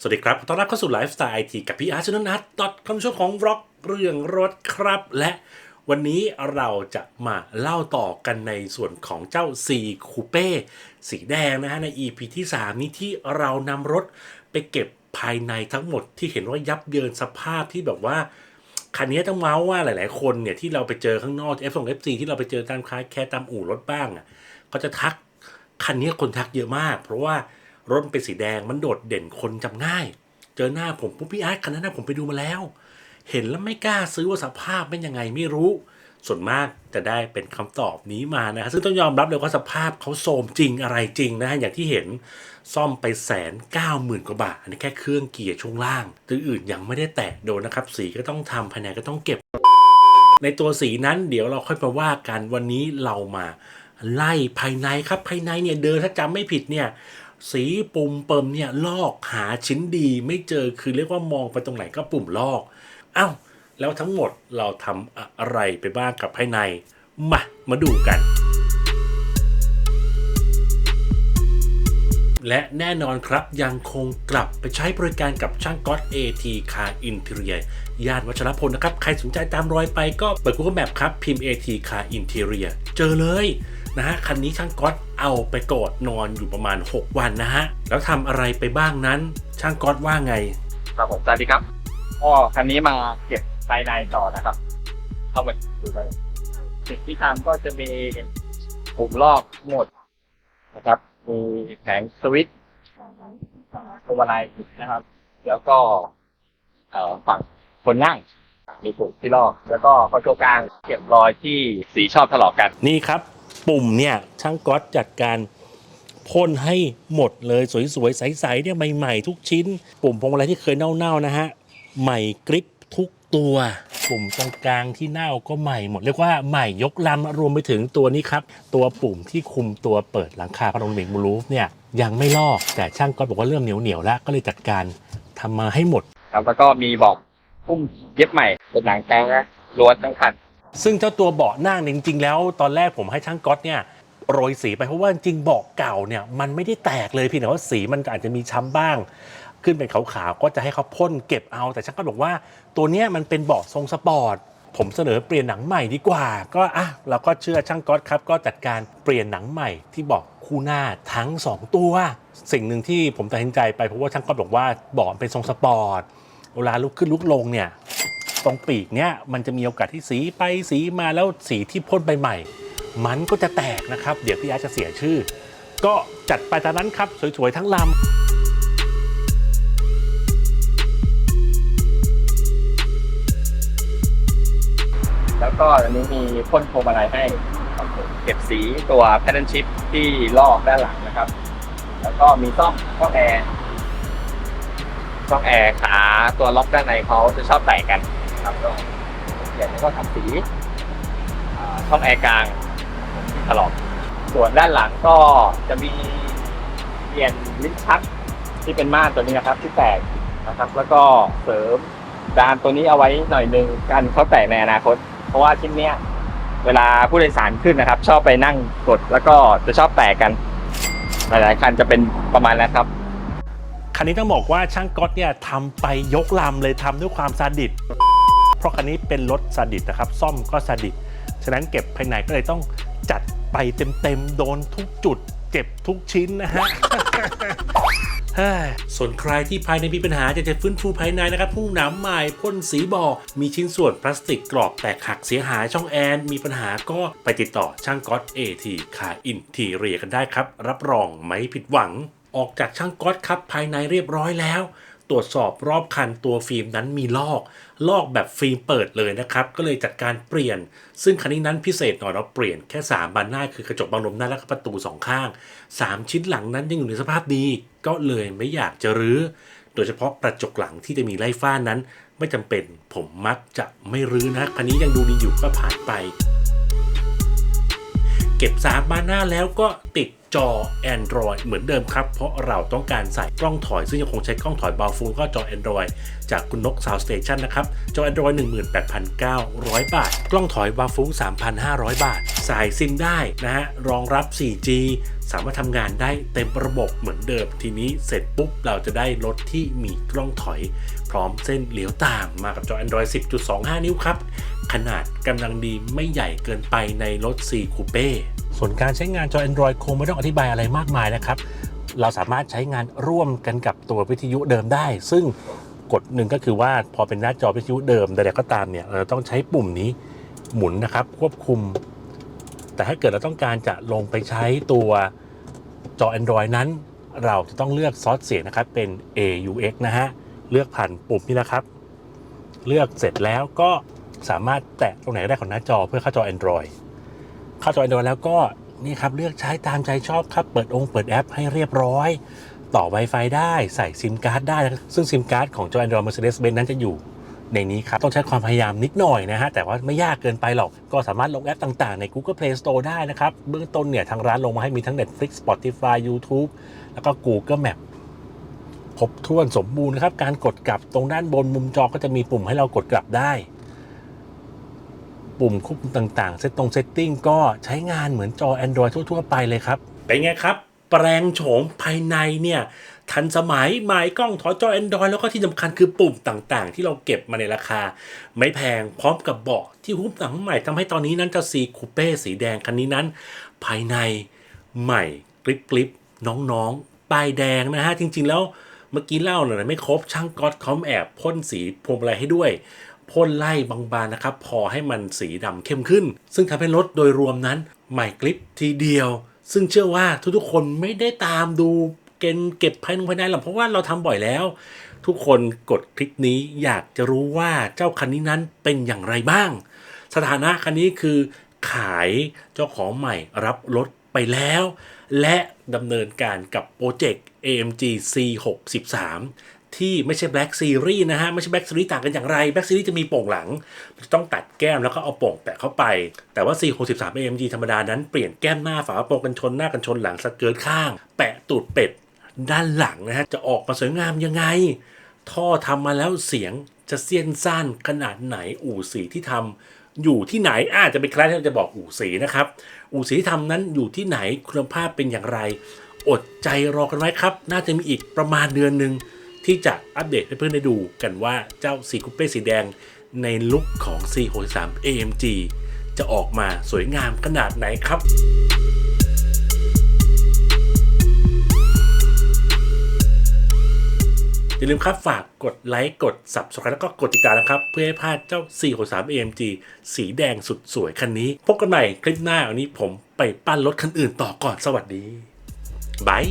สวัสดีครับ ต้อนรับเข้าสู่ไลฟ์สไตล์ไอทีกับพี่อาร์ชนนัทดอทคำช่วงของร็อกเรื่องรถครับ และวันนี้เราจะมาเล่าต่อกันในส่วนของเจ้า C Coupe สีแดงนะฮะ ใน EP ที่ 3 นี้ที่เรานำรถไปเก็บภายในทั้งหมดที่เห็นว่ายับเยินสภาพที่แบบว่า คันนี้ต้องเมาส์ว่าหลายๆ คนเนี่ย ที่เราไปเจอข้างนอก F 2 F 4 ที่เราไปเจอตามคล้ายแค่ตามอู่รถบ้างอะเขาจะทักคันนี้คนทักเยอะมาก เพราะว่า รถเป็นสีแดงมันโดดเด่นคนจำง่าย เจอหน้าผมปุ๊บพี่อาร์ตคันนั้นนะผมไปดูมาแล้ว เห็นแล้วไม่กล้าซื้อว่าสภาพเป็นยังไงไม่รู้ ส่วนมากจะได้เป็นคำตอบนี้มานะฮะซึ่งต้องยอมรับเลยว่าสภาพเขาโทรมจริงอะไรจริงนะฮะอย่างที่เห็นซ่อมไปแสนเก้าหมื่นกว่าบาท อันนี้แค่เครื่องเกียร์ช่วงล่างตัวอื่นยังไม่ได้แตะโดนนะครับ สีก็ต้องทำภายในก็ต้องเก็บ ในตัวสีนั้นเดี๋ยวเราค่อยมาว่ากันวันนี้เรามาไล่ภายในครับภายในเนี่ยเดินถ้าจำไม่ผิดเนี่ย สีปุ่มเปิมเนี่ยลอกหาชิ้นดีไม่เจอคือเรียกว่ามองไปตรงไหนก็ปุ่มลอกเอ้าแล้วทั้งหมดเราทำอะไรไปบ้างกับภายใน มา มาดูกัน และแน่นอนครับยังคงกลับไปใช้บริการกับช่างก๊อต AT Car Interior ย่านวัชรพลนะครับ ใครสนใจตามรอยไปก็เปิด Google Map ครับ พิมพ์ AT Car Interior เจอเลย นะฮะคันนี้ช่างก๊อตเอาไปกอดนอนอยู่ประมาณ 6 วันนะฮะแล้วทำอะไรไปบ้างนั้น ช่างก๊อตว่าไงครับผมสวัสดีครับก็คันนี้มาเก็บภายในต่อนะครับเข้ามาดูไปสิ่งที่ทำก็จะมีปุ่มลอกหมดนะครับมีแผงสวิตช์พวงมาลัยนะครับ แล้วก็เอ่อฝั่งคนนั่งมีปุ่มที่ลอก แล้วก็คอนโซลกลางเก็บรอยที่สีชอบถลอกกัน นี่ครับ ปุ่มเนี่ยช่างก๊อตจัดการพ่นให้หมดเลยสวยๆ ใสๆเนี่ยใหม่ๆ ทุกชิ้น ปุ่มพวงมาลัยที่เคยเน่าๆนะฮะใหม่กริปทุกตัวปุ่มตรงกลางที่เน่าก็ใหม่หมดเรียกว่าใหม่ยกลำรวมไปถึงตัวนี้ครับ ตัวปุ่มที่คุมตัวเปิดหลังคาพาโนรามิกมูลูฟเนี่ยยังไม่ลอกแต่ช่างก๊อตบอกว่าเริ่มเหนียวๆแล้วก็เลยจัดการทำมาให้หมด ครับแล้วก็มีบอกพุ่มเย็บใหม่เป็นหนังแท้ล้วนทั้งคัน ซึ่งเจ้าตัวเบาะนั่งจริงๆ แล้ว ตอนแรกผมให้ช่างก๊อตเนี่ยโรยสีไปเพราะว่าจริงเบาะเก่าเนี่ยมันไม่ได้แตกเลยเพียงแต่ว่าสีมันอาจจะมีช้ำบ้าง ขึ้นเป็นขาวๆก็จะให้เขาพ่นเก็บเอา แต่ช่างก็บอกว่าตัวเนี้ยมันเป็นเบาะทรงสปอร์ตผมเสนอเปลี่ยนหนังใหม่ดีกว่า ก็อะเราก็เชื่อช่างก๊อตครับ ก็จัดการเปลี่ยนหนังใหม่ที่เบาะคู่หน้าทั้ง 2 ตัว สิ่งหนึ่งที่ผมตัดสินใจไปเพราะว่าช่างก๊อตบอกว่าเบาะเป็นทรงสปอร์ตเวลาลุกขึ้นลุกลงเนี่ย ตรงปีกเนี่ยมันจะมีโอกาสที่สีไปสีมาแล้วสีที่พ่นไปใหม่ มันก็จะแตกนะครับ เดี๋ยวพี่อาร์จะเสียชื่อ ก็จัดไปตามนั้นครับ สวยๆทั้งลำแล้วก็อันนี้มีพ่นพวงมาลัยให้ครับผมเก็บสีตัวแพทเทิร์นชิพที่ลอกด้านหลังนะครับ แล้วก็มีซ่อมช่องแอร์ช่องแอร์ขาตัวล็อกด้านในเขาจะชอบแตกกัน ครับก็เดี๋ยวนี้วก็ทำสีช่องแอร์กลางที่ถลอกส่วนด้านหลังก็จะมีเปลี่ยนลิ้นชักที่เป็นม่านตัวนี้นะครับ ที่แตกนะครับ แล้วก็เสริมดานตัวนี้เอาไว้หน่อยหนึ่งกันเขาแตกในอนาคต เพราะว่าชิ้นเนี้ยเวลาผู้โดยสารขึ้นนะครับ ชอบไปนั่งกดแล้วก็จะชอบแตกกัน หลายๆคันจะเป็นประมาณนั้นครับคันนี้ต้องบอกว่าช่างก๊อตเนี่ยทำไปยกลำเลยทำด้วยความซาดิส เพราะคันนี้เป็นรถซาดิสนะครับซ่อมก็ซาดิสฉะนั้นเก็บภายในก็เลยต้องจัดไปเต็มๆโดนทุกจุดเก็บทุกชิ้นนะฮะส่วนใครที่ภายในมีปัญหาจะจะฟื้นฟูภายในนะครับพุ่งหนามใหม่พ่นสีบอมีชิ้นส่วนพลาสติกกรอบแตกหักเสียหายช่องแอน มีปัญหาก็ไปติดต่อช่างก๊อต AT คาอินทีเรียกันได้ครับ รับรองไม่ผิดหวัง ออกจากช่างก๊อตครับภายในเรียบร้อยแล้ว ตรวจสอบรอบคันตัวฟิล์มนั้นมีลอก ลอกแบบฟิล์มเปิดเลยนะครับ ก็เลยจัดการเปลี่ยน ซึ่งคันนี้นั้นพิเศษหน่อยเราเปลี่ยนแค่ 3 บานหน้าคือกระจกบังลมหน้าและประตู 2 ข้าง 3 ชิ้นหลังนั้นยังอยู่ในสภาพดี ก็เลยไม่อยากจะรื้อ โดยเฉพาะกระจกหลังที่จะมีไล่ฟ้านั้น ไม่จำเป็นผมมักจะไม่รื้อนะคันนี้ยังดูดีอยู่ก็ผ่านไป เก็บสามบานหน้าแล้วก็ติด จอ Android เหมือนเดิมครับ เพราะเราต้องการใส่กล้องถอย ซึ่งยังคงใช้กล้องถอยบาฟูก็จอ Android จากคุณนก Sound Station นะครับ จอ Android 18,900 บาท กล้องถอยบาฟู3,500 บาท สายซิมได้นะฮะ รองรับ 4G สามารถทำงานได้เต็มระบบเหมือนเดิม ทีนี้เสร็จปุ๊บ เราจะได้รถที่มีกล้องถอย พร้อมเส้นเหลียวตามมากับจอ Android 10.25 นิ้วครับ ขนาดกำลังดีไม่ใหญ่เกินไปในรถ C Coupe ส่วนการใช้งานจอ Android คงไม่ต้องอธิบายอะไรมากมายนะครับ เราสามารถใช้งานร่วมกันกับตัววิทยุเดิมได้ ซึ่งกฎหนึ่งก็คือว่าพอเป็นหน้าจอวิทยุเดิมใดๆก็ตามเนี่ยเราต้องใช้ปุ่มนี้หมุนนะครับ ควบคุม แต่ถ้าเกิดเราต้องการจะลงไปใช้ตัวจอ Android นั้น เราจะต้องเลือกซอสเสียงนะครับเป็น AUX นะฮะเลือกผ่านปุ่มนี้นะครับ เลือกเสร็จแล้วก็สามารถแตะตรงไหนได้ของหน้าจอเพื่อเข้าจอ Android เข้าจอ Android แล้วก็นี่ครับเลือกใช้ตามใจชอบครับ เปิดองค์เปิดแอปให้เรียบร้อย ต่อ Wi-Fi ได้ใส่ซิมการ์ดได้ ซึ่งซิมการ์ดของจอ Android Mercedes-Benz นั้นจะอยู่ในนี้ครับ ต้องใช้ความพยายามนิดหน่อยนะฮะ แต่ว่าไม่ยากเกินไปหรอก ก็สามารถลงแอปต่างๆ ใน Google Play Store ได้นะครับ เบื้องต้นเนี่ย ทางร้านลงมาให้มีทั้ง Netflix Spotify YouTube แล้วก็ Google Map ครบถ้วนสมบูรณ์ครับ การกดกลับตรงด้านบนมุมจอก็จะมีปุ่มให้เรากดกลับได้ ปุ่มควบคุมต่างๆ เซตตรงเซตติ้งก็ใช้งานเหมือนจอ Android ทั่ว ๆ ไปเลยครับ เป็นไงครับ แปลงโฉมภายในเนี่ยทันสมัยหมายกล้องถอยจอ Android แล้วก็ที่สำคัญคือปุ่มต่างๆ ที่เราเก็บมาในราคา ไม่แพงพร้อมกับเบาะที่หุ้มหนังใหม่ทำให้ตอนนี้นั้นเจ้าซีคูเป้สีแดงคันนี้นั้น ภายในใหม่กริบกริบน้องๆป้ายแดงนะฮะ จริงๆแล้วเมื่อกี้เล่าหน่อยไม่ครบช่างก๊อตเขาแอบพ่นสีพรมอะไรให้ด้วย พ่นไล่บางๆนะครับ พอให้มันสีดำเข้มขึ้น ซึ่งทำให้รถโดยรวมนั้นใหม่กริบทีเดียว ซึ่งเชื่อว่าทุกๆคนไม่ได้ตามดูเกณฑ์เก็บภายในภายในหรอกเพราะว่าเราทำบ่อยแล้ว ทุกคนกดคลิปนี้อยากจะรู้ว่าเจ้าคันนี้นั้นเป็นอย่างไรบ้าง สถานะคันนี้คือขายเจ้าของใหม่รับรถไปแล้ว และดำเนินการกับโปรเจกต์ AMG C63 ที่ไม่ใช่ Black Series นะฮะ ไม่ใช่ Black Series ต่างกันอย่างไร Black Series จะมีโป่งหลังต้องตัดแก้มแล้วก็เอาโป่งแปะเข้าไป แต่ว่า C63 AMG ธรรมดานั้นเปลี่ยนแก้มหน้าฝากระโปรงกันชนหน้ากันชนหลังสเกิร์ตข้าง แปะตูดเป็ด ด้านหลังนะฮะ จะออกมาสวยงามยังไง ท่อทำมาแล้วเสียงจะเสี้ยนสั้นขนาดไหนอู่สีที่ทำอยู่ที่ไหนอาจจะเป็นคล้ายที่เราจะบอกอู่สีนะครับ อู่สีที่ทำนั้นอยู่ที่ไหนคุณภาพเป็นอย่างไร อดใจรอกันไว้ครับ น่าจะมีอีกประมาณเดือนหนึ่ง ที่จะอัปเดตให้เพื่อนได้ดูกันว่าเจ้าสีคูเป้สีแดงในลุคของ C63 AMG จะออกมาสวยงามขนาดไหนครับอย่าลืมครับฝากกดไลค์กด subscribe แล้วก็กดติดตามนะครับ เพื่อให้พลาดเจ้า 463 AMG สีแดงสุดสวยคันนี้ พบกันใหม่คลิปหน้าวันนี้ผมไปปั้นรถคันอื่นต่อก่อนสวัสดี บาย